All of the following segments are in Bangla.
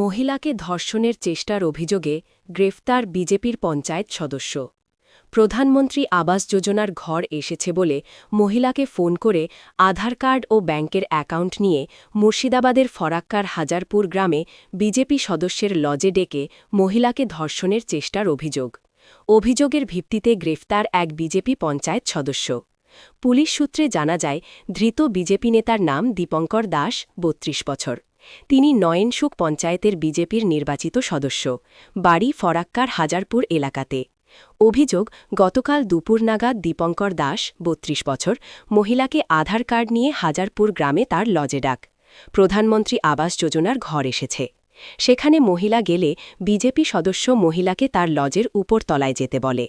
মহিলাকে ধর্ষণের চেষ্টার অভিযোগে গ্রেফতার বিজেপির পঞ্চায়েত সদস্য। প্রধানমন্ত্রী আবাস যোজনার ঘর এসেছে বলে মহিলাকে ফোন করে আধার কার্ড ও ব্যাংকের অ্যাকাউন্ট নিয়ে মুর্শিদাবাদের ফরাক্কার হাজারপুর গ্রামে বিজেপি সদস্যের লজে ডেকে মহিলাকে ধর্ষণের চেষ্টার অভিযোগ। অভিযোগের ভিত্তিতে গ্রেফতার এক বিজেপি পঞ্চায়েত সদস্য। পুলিশ সূত্রে জানা যায়, ধৃত বিজেপি নেতার নাম দীপঙ্কর দাস, বত্রিশ বছর। তিনি নয়নসুখ পঞ্চায়েতের বিজেপির নির্বাচিত সদস্য, বাড়ি ফরাক্কার হাজারপুর এলাকাতে। অভিযোগ, গতকাল দুপুর নাগাদ দীপঙ্কর দাস, বত্রিশ বছর, মহিলাকে আধার কার্ড নিয়ে হাজারপুর গ্রামে তার লজে ডাক। প্রধানমন্ত্রী আবাস যোজনার ঘর এসেছে। সেখানে মহিলা গেলে বিজেপি সদস্য মহিলাকে তার লজের উপর তলায় যেতে বলে।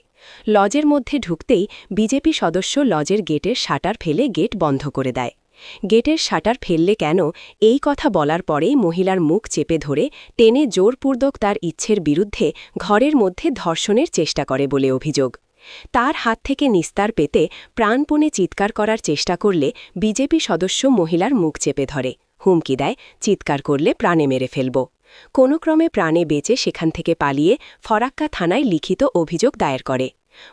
লজের মধ্যে ঢুকতেই বিজেপি সদস্য লজের গেটের শাটার ফেলে গেট বন্ধ করে দেয়। গেটের শাটার ফেললে কেন এই কথা বলার পরেই মহিলার মুখ চেপে ধরে টেনে জোরপূর্বক তার ইচ্ছের বিরুদ্ধে ঘরের মধ্যে ধর্ষণের চেষ্টা করে বলে অভিযোগ। তার হাত থেকে নিস্তার পেতে প্রাণপণে চিৎকার করার চেষ্টা করলে বিজেপি সদস্য মহিলার মুখ চেপে ধরে। হুমকি দেয়, চিৎকার করলে প্রাণে মেরে ফেলব। কোনো ক্রমে প্রাণে বেঁচে সেখান থেকে পালিয়ে ফরাক্কা থানায় লিখিত অভিযোগ দায়ের করে।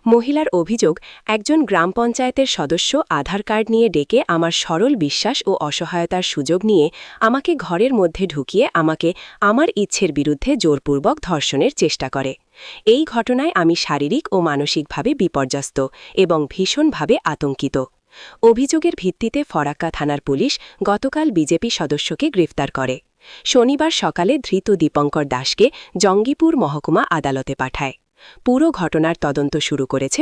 মহিলার অভিযোগ, একজন গ্রাম পঞ্চায়েতের সদস্য আধার কার্ড নিয়ে ডেকে আমার সরল বিশ্বাস ও অসহায়তার সুযোগ নিয়ে আমাকে ঘরের মধ্যে ঢুকিয়ে আমাকে আমার ইচ্ছের বিরুদ্ধে জোরপূর্বক ধর্ষণের চেষ্টা করে। এই ঘটনায় আমি শারীরিক ও মানসিকভাবে বিপর্যস্ত এবং ভীষণভাবে আতঙ্কিত। অভিযোগের ভিত্তিতে ফরাক্কা থানার পুলিশ গতকাল বিজেপি সদস্যকে গ্রেফতার করে। শনিবার সকালে ধৃত দীপঙ্কর দাসকে জঙ্গিপুর মহকুমা আদালতে পাঠায়। পুরো ঘটনার তদন্ত শুরু করেছে